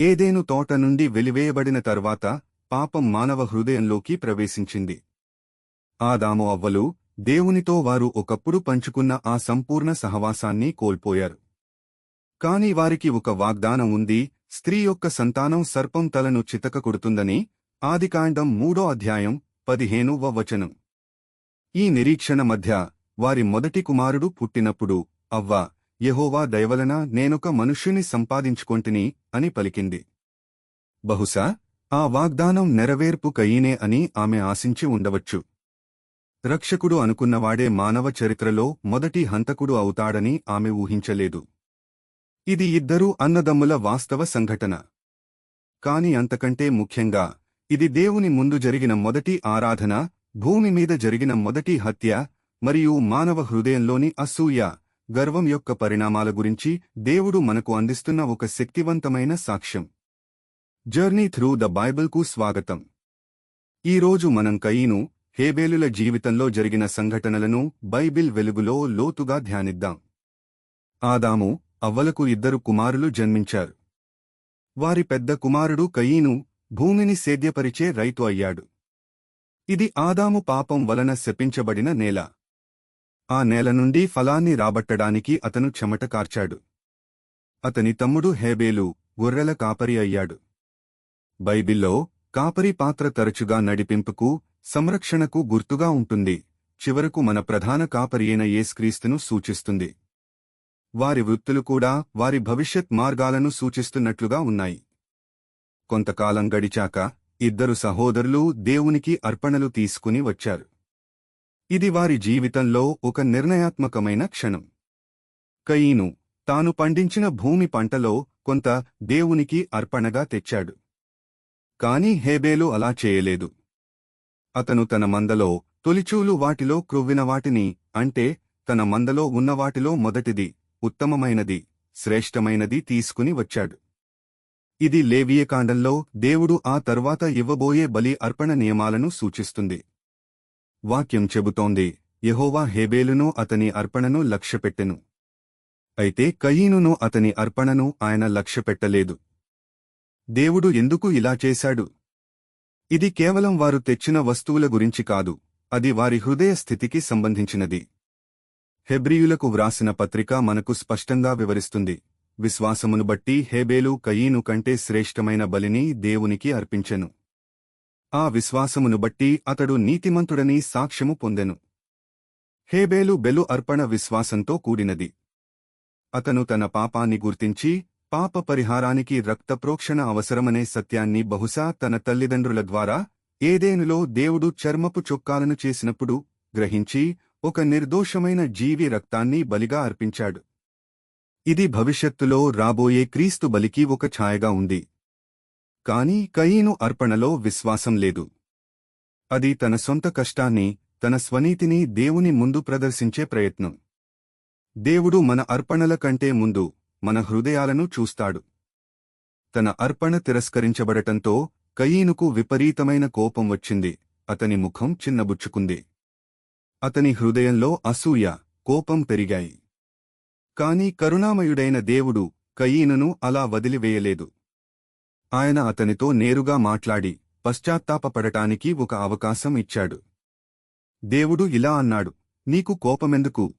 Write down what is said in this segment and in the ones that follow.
ఏదేను తోట నుండి వెలివేయబడిన తర్వాత పాపం మానవ హృదయంలోకి ప్రవేశించింది. ఆదాము అవ్వలు దేవునితో వారు ఒకప్పుడు పంచుకున్న ఆ సంపూర్ణ సహవాసాన్ని కోల్పోయారు. కాని వారికి ఒక వాగ్దానం ఉంది స్త్రీ యొక్క సంతానం సర్పం తలను చితక కొడుతుందని ఆదికాండం మూడో అధ్యాయం పదిహేనువ వచనం. ఈ నిరీక్షణ మధ్య వారి మొదటి కుమారుడు పుట్టినప్పుడు అవ్వ యహోవా దయవలన నేనొక మనుష్యుని సంపాదించుకొంటిని అని పలికింది. బహుశా ఆ వాగ్దానం నెరవేర్పు కయీనే అని ఆమె ఆశించి ఉండవచ్చు. రక్షకుడు అనుకున్నవాడే మానవ చరిత్రలో మొదటి హంతకుడు అవుతాడని ఆమె ఊహించలేదు. ఇది ఇద్దరూ అన్నదమ్ముల వాస్తవ సంఘటన. కాని అంతకంటే ముఖ్యంగా ఇది దేవుని ముందు జరిగిన మొదటి ఆరాధన భూమి మీద జరిగిన మొదటి హత్య మరియు మానవ హృదయంలోని అసూయ. గర్వం యొక్క పరిణామాల గురించి దేవుడు మనకు అందిస్తున్న ఒక శక్తివంతమైన సాక్ష్యం. జర్నీ త్రూ ద బైబిల్కు స్వాగతం. ఈరోజు మనం కయీను హేబేలుల జీవితంలో జరిగిన సంఘటనలను బైబిల్ వెలుగులో లోతుగా ధ్యానిద్దాం. ఆదాము అవ్వలకు ఇద్దరు కుమారులు జన్మించారు. వారి పెద్ద కుమారుడు కయీను భూమిని సేద్యపరిచే రైతు అయ్యాడు. ఇది ఆదాము పాపం వలన శపించబడిన నేల. ఆ నేల నుండి ఫలాన్ని రాబట్టడానికి అతను చెమట కార్చాడు. అతని తమ్ముడు హేబేలు గొర్రెల కాపరి అయ్యాడు. బైబిల్లో కాపరి పాత్ర తరచుగా నడిపింపుకు సంరక్షణకు గుర్తుగా ఉంటుంది. చివరకు మన ప్రధాన కాపరి అయిన యేస్క్రీస్తును సూచిస్తుంది. వారి వృత్తులు కూడా వారి భవిష్యత్ మార్గాలను సూచిస్తున్నట్లుగా ఉన్నాయి. కొంతకాలం గడిచాక ఇద్దరు సహోదరులు దేవునికి అర్పణలు తీసుకుని వచ్చారు. ఇది వారి జీవితంలో ఒక నిర్ణయాత్మకమైన క్షణం. కయీను తాను పండించిన భూమి పంటలో కొంత దేవునికి అర్పణగా తెచ్చాడు. కాని హేబేలు అలా చేయలేదు. అతను తన మందలో తొలిచూలు వాటిలో క్రొవ్విన వాటిని అంటే తన మందలో ఉన్న వాటిలో మొదటిది ఉత్తమమైనది శ్రేష్టమైనది తీసుకుని వచ్చాడు. ఇది లేవియకాండంలో దేవుడు ఆ తర్వాత ఇవ్వబోయే బలి అర్పణ నియమాలను సూచిస్తుంది. వాక్యం చెబుతోంది యహోవా హేబేలును అతని అర్పణను లక్ష్యపెట్టెను. అయితే కయీనును అతని అర్పణను ఆయన లక్ష్యపెట్టలేదు. దేవుడు ఎందుకు ఇలా చేశాడు? ఇది కేవలం వారు తెచ్చిన వస్తువుల గురించి కాదు అది వారి హృదయ స్థితికి సంబంధించినది. హెబ్రియులకు వ్రాసిన పత్రిక మనకు స్పష్టంగా వివరిస్తుంది విశ్వాసమును బట్టి హేబేలు కయీను కంటే శ్రేష్టమైన బలిని దేవునికి అర్పించెను. ఆ విశ్వాసమును బట్టి అతడు నీతిమంతుడని సాక్ష్యము పొందెను. హేబేలు బెలు అర్పణ విశ్వాసంతో కూడినది. అతను తన పాపాన్ని గుర్తించి పాప పరిహారానికి రక్తప్రోక్షణ అవసరమనే సత్యాన్ని బహుశా తన తల్లిదండ్రుల ద్వారా ఏదేనులో దేవుడు చర్మపు చొక్కాలను చేసినప్పుడు గ్రహించి ఒక నిర్దోషమైన జీవి రక్తాన్ని బలిగా అర్పించాడు. ఇది భవిష్యత్తులో రాబోయే క్రీస్తు బలికి ఒక ఛాయగా ఉంది. కాని కయీను అర్పణలో విశ్వాసం లేదు. అది తన సొంత కష్టాన్ని తన స్వనీతిని దేవుని ముందు ప్రదర్శించే ప్రయత్నం. దేవుడు మన అర్పణల కంటే ముందు మన హృదయాలను చూస్తాడు. తన అర్పణ తిరస్కరించబడటంతో కయీనుకు విపరీతమైన కోపం వచ్చింది. అతని ముఖం చిన్నబుచ్చుకుంది. అతని హృదయంలో అసూయ కోపం పెరిగాయి. కాని కరుణామయుడైన దేవుడు కయీనును అలా వదిలివేయలేదు. ఆయన అతనితో నేరుగా మాట్లాడి పశ్చాత్తాపపడటానికి ఒక అవకాశం ఇచ్చాడు. దేవుడు ఇలా అన్నాడు నీకు కోపమెందుకు?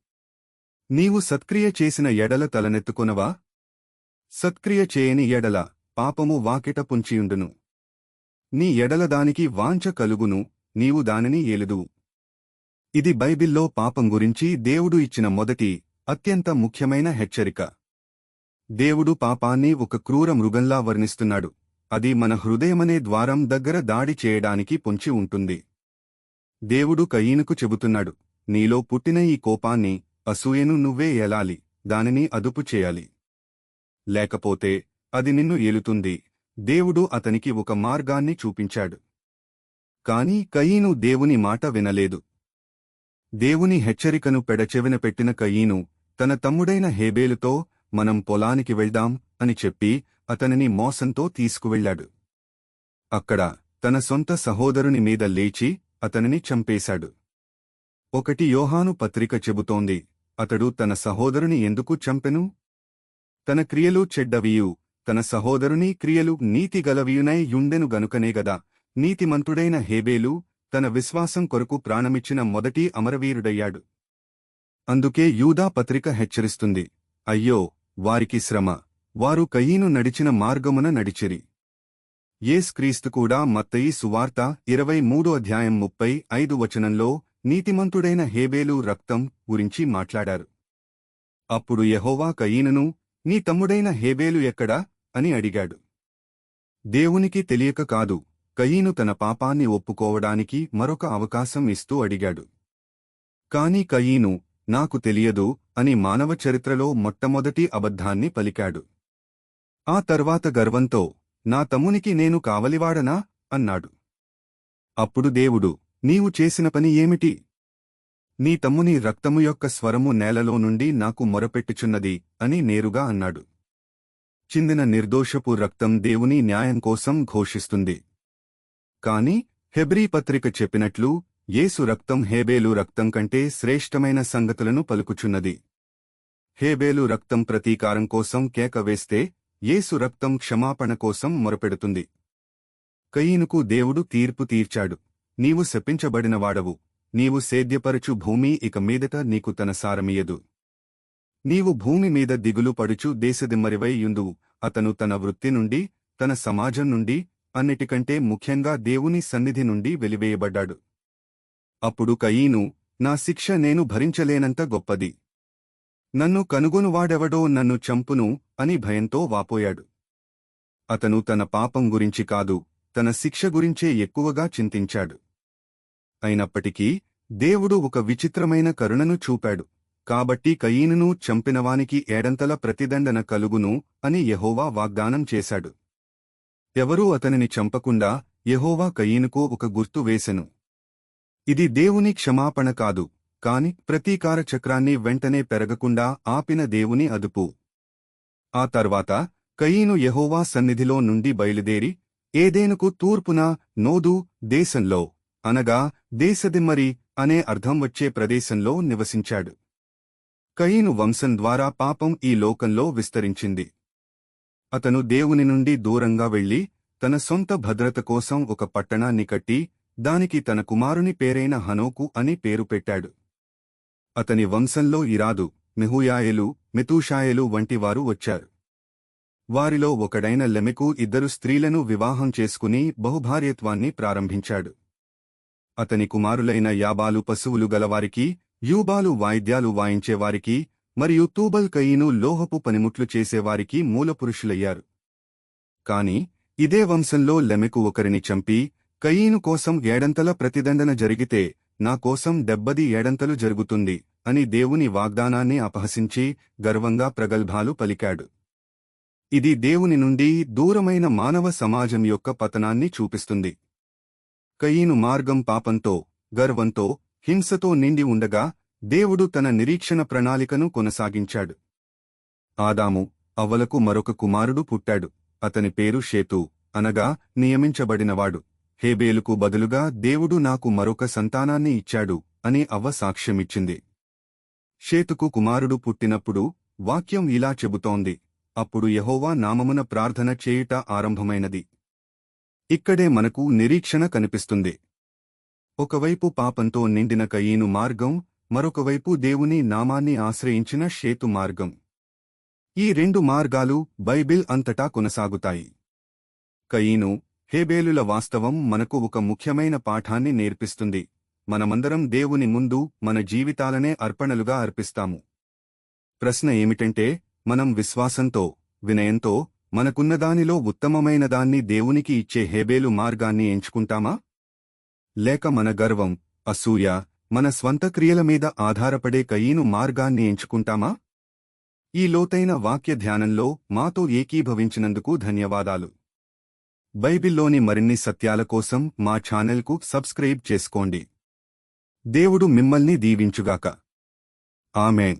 నీవు సత్క్రియ చేసిన ఎడల తలనెత్తుకొనవా? సత్క్రియ చేయని ఎడల పాపము వాకిట పుంచియుండును. నీ ఎడల దానికి వాంఛ కలుగును నీవు దానిని ఏలుదువు. ఇది బైబిల్లో పాపం గురించి దేవుడు ఇచ్చిన మొదటి అత్యంత ముఖ్యమైన హెచ్చరిక. దేవుడు పాపాన్ని ఒక క్రూర మృగంలా వర్ణిస్తున్నాడు. అది మన హృదయమనే ద్వారం దగ్గర దాడి చేయడానికి పొంచి ఉంటుంది. దేవుడు కయీనుకు చెబుతున్నాడు నీలో పుట్టిన ఈ కోపాన్ని అసూయను నువ్వే ఏలాలి దానిని అదుపు చేయాలి. లేకపోతే అది నిన్ను ఏలుతుంది దేవుడు అతనికి ఒక మార్గాన్ని చూపించాడు. కాని కయీను దేవుని మాట వినలేదు. దేవుని హెచ్చరికను పెడచెవిన పెట్టిన కయీను తన తమ్ముడైన హేబేలుతో మనం పొలానికి వెళ్దాం అని చెప్పి అతనిని మోసంతో తీసుకువెళ్ళాడు. అక్కడ తన సొంత సహోదరుని మీద లేచి అతనిని చంపేశాడు. ఒకటి యోహాను పత్రిక చెబుతోంది అతడు తన సహోదరుని ఎందుకు చంపెను? తన క్రియలు చెడ్డవియు తన సహోదరుని క్రియలు నీతిగలవియునై యుండెను గనుకనే గదా నీతిమంతుడైన హేబేలు తన విశ్వాసం కొరకు ప్రాణమిచ్చిన మొదటి అమరవీరుడయ్యాడు. అందుకే యూదా పత్రిక హెచ్చరిస్తుంది అయ్యో వారికి శ్రమ. వారు కయీను నడిచిన మార్గమున నడిచిరి. యేస్ క్రీస్తు కూడా మత్తయి సువార్త ఇరవై మూడు అధ్యాయం ముప్పై ఐదు వచనంలో నీతిమంతుడైన హేబేలు రక్తం గురించి మాట్లాడారు. అప్పుడు యహోవా కయీనను నీ తమ్ముడైన హేబేలు ఎక్కడా అని అడిగాడు. దేవునికి తెలియక కాదు. కయీను తన పాపాన్ని ఒప్పుకోవడానికి మరొక అవకాశం ఇస్తూ అడిగాడు. కాని కయీను నాకు తెలియదు అని మానవ చరిత్రలో మొట్టమొదటి అబద్ధాన్ని పలికాడు. ఆ తర్వాత గర్వంతో నా తమ్మునికి నేను కావలివాడనా? అన్నాడు. అప్పుడు దేవుడు నీవు చేసిన పని ఏమిటి? నీ తమ్ముని రక్తము యొక్క స్వరము నేలలో నుండి నాకు మొరపెట్టుచున్నది అని నేరుగా అన్నాడు. చిందిన నిర్దోషపు రక్తం దేవుని న్యాయం కోసం ఘోషిస్తుంది. కాని హెబ్రీ పత్రిక చెప్పినట్లు యేసు రక్తం హేబేలు రక్తం కంటే శ్రేష్టమైన సంగతులను పలుకుచున్నది. హేబేలు రక్తం ప్రతీకారం కోసం కేక వేస్తే యేసు రక్తం క్షమాపణ కోసం మొరపెడుతుంది. కయీనుకు దేవుడు తీర్పు తీర్చాడు. నీవు శపించబడినవాడవు నీవు సేద్యపరచు భూమి ఇక మీదట నీకు తన సారమియదు. నీవు భూమి మీద దిగులు పడుచు దేశదిమ్మరివై యుందువు. అతను తన వృత్తి నుండి తన సమాజం నుండి అన్నిటికంటే ముఖ్యంగా దేవుని సన్నిధి నుండి వెలివేయబడ్డాడు. అప్పుడు కయీను నా శిక్ష నేను భరించలేనంత గొప్పది. నన్ను కనుగొనువాడెవడో నన్ను చంపును అని భయంతో వాపోయాడు. అతను తన పాపం గురించి కాదు తన శిక్ష గురించే ఎక్కువగా చింతించాడు. అయినప్పటికీ దేవుడు ఒక విచిత్రమైన కరుణను చూపాడు. కాబట్టి కయీనును చంపినవానికి ఏడంతల ప్రతిదండన కలుగును అని యహోవా వాగ్దానం చేశాడు. ఎవరూ అతనిని చంపకుండా యహోవా కయీనుకు ఒక గుర్తు వేసెను. ఇది దేవుని క్షమాపణ కాదు కాని ప్రతీకార చక్రాన్ని వెంటనే పెరగకుండా ఆపిన దేవుని అదుపు. ఆ తర్వాత కయీను యహోవా సన్నిధిలో నుండి బయలుదేరి ఏదేనుకు తూర్పున నోదు దేశంలో అనగా దేశదిమ్మరి అనే అర్థం వచ్చే ప్రదేశంలో నివసించాడు. కయీను వంశం ద్వారా పాపం ఈ లోకంలో విస్తరించింది. అతను దేవుని నుండి దూరంగా వెళ్ళి తన సొంత భద్రత కోసం ఒక పట్టణాన్ని కట్టి దానికి తన కుమారుని పేరైన హనోకు అని పేరు పెట్టాడు. అతని వంశంలో ఇరాదు మెహుయాయలు మెతూషాయలు వంటివారు వచ్చారు. వారిలో ఒకడైన లెమెకు ఇద్దరు స్త్రీలను వివాహం చేసుకుని బహుభార్యత్వాన్ని ప్రారంభించాడు. అతని కుమారులైన యాబాలు పశువులు గలవారికి యూబాలు వాయిద్యాలు వాయించేవారికి మరియు తూబల్ కయీను లోహపు పనిముట్లు చేసేవారికి మూలపురుషులయ్యారు. కాని ఇదే వంశంలో లెమెకు ఒకరిని చంపి కయీను కోసం ఏడంతల ప్రతిదండన జరిగితే నా కోసం డెబ్బది ఏడంతలు జరుగుతుంది అని దేవుని వాగ్దానాన్ని అపహసించి గర్వంగా ప్రగల్భాలు పలికాడు. ఇది దేవుని నుండి దూరమైన మానవ సమాజం యొక్క పతనాన్ని చూపిస్తుంది. కయీను మార్గం పాపంతో గర్వంతో హింసతో నిండి ఉండగా దేవుడు తన నిరీక్షణ ప్రణాళికను కొనసాగించాడు. ఆదాము అవ్వలకు మరొక కుమారుడు పుట్టాడు. అతని పేరు షేతు అనగా నియమించబడినవాడు. హేబేలుకు బదులుగా దేవుడు నాకు మరొక సంతానాన్ని ఇచ్చాడు అని అవ్వ సాక్ష్యమిచ్చింది. షేతుకు కుమారుడు పుట్టినప్పుడు వాక్యం ఇలా చెబుతోంది. అప్పుడు యహోవా నామమున ప్రార్థన చేయుట ఆరంభమైనది. ఇక్కడే మనకు నిరీక్షణ కనిపిస్తుంది. ఒకవైపు పాపంతో నిండిన కయీను మార్గం మరొకవైపు దేవుని నామాన్ని ఆశ్రయించిన షేతు మార్గం. ఈ రెండు మార్గాలు బైబిల్ అంతటా కొనసాగుతాయి. కయీను హేబేలుల వాస్తవం మనకు ఒక ముఖ్యమైన పాఠాన్ని నేర్పిస్తుంది. మనమందరం దేవుని ముందు మన జీవితాలనే అర్పణలుగా అర్పిస్తాము. ప్రశ్న ఏమిటంటే మనం విశ్వాసంతో వినయంతో మనకున్నదానిలో ఉత్తమమైనదాన్ని దేవునికి ఇచ్చే హేబేలు మార్గాన్ని ఎంచుకుంటామా? లేక మన గర్వం అసూయ మన స్వంత క్రియల మీద ఆధారపడే కయీను మార్గాన్ని ఎంచుకుంటామా? ఈ లోతైన వాక్య ధ్యానంలో మాతో ఏకీభవించినందుకు ధన్యవాదాలు. బైబిల్లోని మరిన్ని సత్యాల కోసం మా ఛానల్కు సబ్స్క్రైబ్ చేసుకోండి. దేవుడు మిమ్మల్ని దీవించుగాక. ఆమెన్.